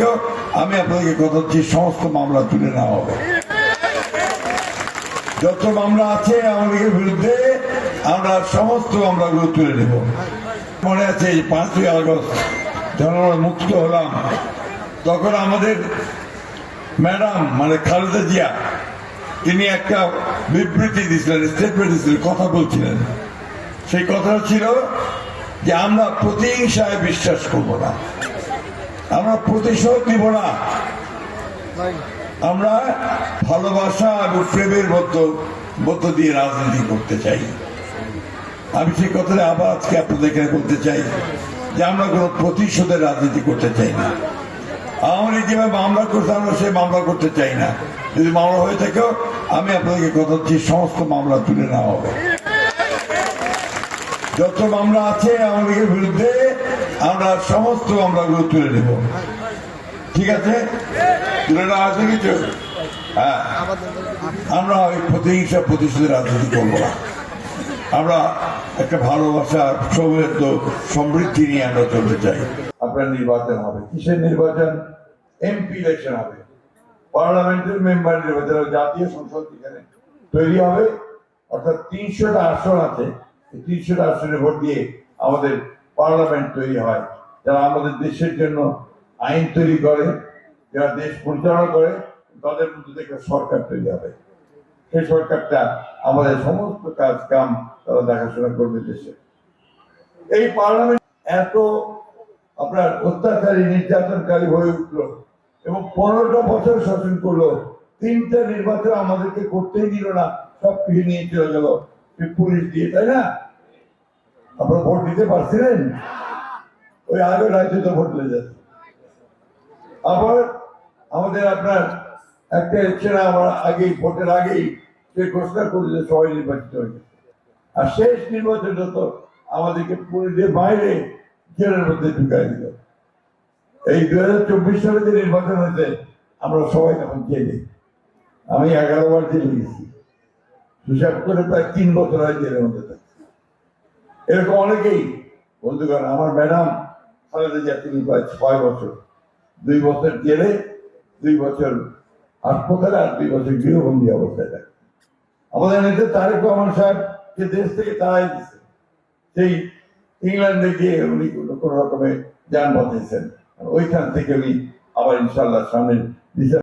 থেকেও আমি আপনাদেরকে কথা হচ্ছি সমস্ত মামলা তুলে নেওয়া হবে। যত মামলা আছে আমাদের বিরুদ্ধে, আমরা সমস্ত মামলাগুলো তুলে নেব। মনে আছে পাঁচই আগস্ট যখন আমরা মুক্ত হলাম, তখন আমাদের ম্যাডাম মানে খালেদা জিয়া, তিনি একটা বিবৃতি দিয়েছিলেন স্টেটমেন্ট দিয়েছিলেন, কথা বলছিলেন। সেই কথা ছিল যে আমরা প্রতিহিংসায় বিশ্বাস করব না। আমরা প্রতিশোধ নিব না। আমরা ভালোবাসা এবং প্রেমের মধ্য মধ্য দিয়ে রাজনীতি করতে চাই। আমি সেই কথাটা আবার আজকে আপনাদের এখানে বলতে চাই যে আমরা কোনো প্রতিশোধের রাজনীতি করতে চাই না। লীগ যেভাবে মামলা করতে আমরা সেই মামলা করতে চাই না। যদি মামলা হয়ে থাকেও আমি আপনাদেরকে কথা হচ্ছি সমস্ত মামলা তুলে নেওয়া হবে। যত মামলা আছে আমাদের বিরুদ্ধে আমরা সমস্ত মামলাগুলো তুলে নেব। ঠিক আছে? তুলে নেওয়া আছে কিছু? হ্যাঁ। আমরা ওই প্রতিহিংসা প্রতিশোধের রাজনীতি করব না। আমরা একটা ভালোবাসা তো সমৃদ্ধি নিয়ে আমরা চলতে চাই। আপনার নির্বাচন হবে। কিসের নির্বাচন? এমপি ইলেকশন হবে। পার্লামেন্টের মেম্বার নির্বাচন হবে, জাতীয় সংসদ এখানে তৈরি হবে। অর্থাৎ তিনশোটা আসন আছে। তিনশোটা আসনে ভোট দিয়ে আমাদের পার্লামেন্ট তৈরি হয়, যারা আমাদের দেশের জন্য আইন তৈরি করে, যারা দেশ পরিচালনা করে, তাদের মধ্যে থেকে সরকার তৈরি হবে। সেই সরকারটা আমাদের সমস্ত কাজ কাম তারা দেখাশোনা করবে দেশে। এই পার্লামেন্ট এত আপনার অত্যাচারী, নির্যাতনকারী হয়ে উঠল এবং পনেরোটা বছর শাসন করল। তিনটা নির্বাচন আমাদেরকে করতেই দিল না, সব কিছু নিয়ে চলে গেল। পুলিশ দিয়ে, তাই না? আপনারা ভোট দিতে পারছিলেন? ওই আগে রাজ্যে তো ভোট দিতে যাচ্ছে আবার আমাদের আপনার একটা ইলেকশন আমার আগেই, ভোটের আগেই সে ঘোষণা করল সবাই নির্বাচিত হয়ে গেছে। আর শেষ নির্বাচনটা তো আমাদেরকে পুলিশের বাইরে জেলের মধ্যে ঢুকাই দিল। এই দু হাজার চব্বিশ সালে যে নির্বাচন হয়েছে, আমরা সবাই তখন জেলে। আমি এগারো বার জেলে গেছি। হিসাব করে প্রায় তিন বছর হয় জেলের মধ্যে থাকি। এরকম অনেকেই বন্ধুগণ আমার ম্যাডাম খালেদা জিয়া তিনি প্রায় ছয় বছর, দুই বছর জেলে, দুই বছর হাসপাতালে আর দুই বছর গৃহবন্দী অবস্থায় থাকে। আমাদের নেতা তারেক রহমান সাহেবকে দেশ থেকে তাড়াই দিচ্ছে সেই ইংল্যান্ডে গিয়ে উনি কোনো কোনো রকমে যান বাঁচিয়েছেন ওইখান থেকে উনি আবার ইনশাল্লাহ সামনে